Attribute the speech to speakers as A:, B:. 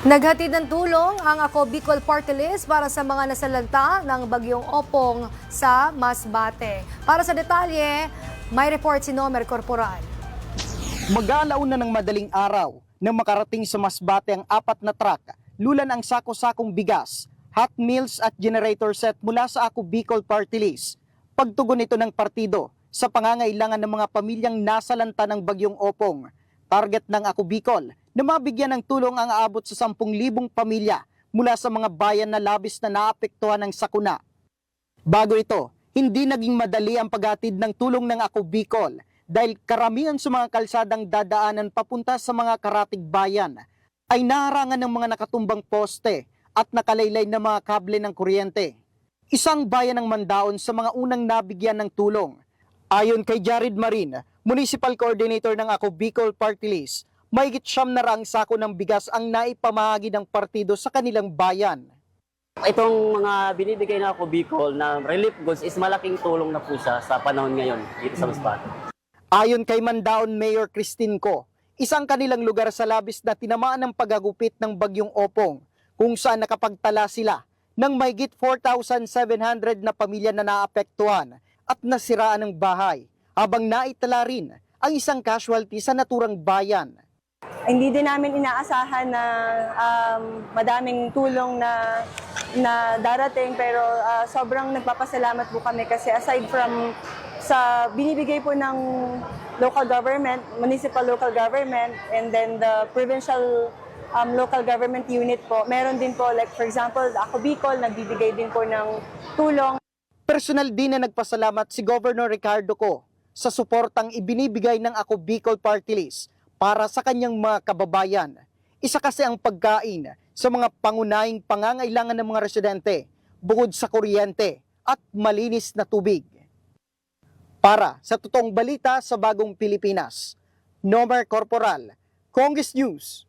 A: Naghatid ng tulong ang Ako Bicol Party List para sa mga nasalanta ng bagyong Opong sa Masbate. Para sa detalye, may report si Nomer Corporal.
B: Mag-aalauna ng madaling araw nang makarating sa Masbate ang apat na truck, lulan ang sako-sakong bigas, hot meals at generator set mula sa Ako Bicol Party List. Pagtugon nito ng partido sa pangangailangan ng mga pamilyang nasalanta ng bagyong Opong. Target ng Ako Bicol na mabigyan ng tulong ang aabot sa 10,000 pamilya mula sa mga bayan na labis na naapektuhan ng sakuna. Bago ito, hindi naging madali ang paghatid ng tulong ng Ako Bicol dahil karamihan sa mga kalsadang dadaanan papunta sa mga karatig bayan ay naharangan ng mga nakatumbang poste at nakalaylay na mga kable ng kuryente. Isang bayan ng Mandaon sa mga unang nabigyan ng tulong. Ayon kay Jared Marin, Municipal Coordinator ng Ako Bicol Party List, mahigit siyam na raang sako ng bigas ang naipamahagi ng partido sa kanilang bayan.
C: Itong mga binibigay na ako Bicol na relief goods is malaking tulong na po siya sa panahon ngayon dito sa Masbate.
B: Ayon kay Mandaon Mayor Christine Co, isang kanilang lugar sa labis na tinamaan ng pagagupit ng bagyong Opong kung saan nakapagtala sila ng mahigit 4,700 na pamilya na naapektuhan at nasiraan ng bahay habang naitala rin ang isang casualty sa naturang bayan.
D: Hindi din namin inaasahan na um, madaming tulong na na darating pero ah, sobrang nagpapasalamat po kami kasi aside from sa binibigay po ng local government, municipal local government and then the provincial um, local government unit po, meron din po like for example, ako Bicol nagbibigay din po ng tulong.
B: Personal din na nagpasalamat si Governor Ricardo Co sa suportang ibinibigay ng Ako Bicol Party List para sa kanyang mga kababayan. Isa kasi ang pagkain sa mga pangunahing pangangailangan ng mga residente bukod sa kuryente at malinis na tubig. Para sa totoong balita sa Bagong Pilipinas, Nomer Corporal, Congress News.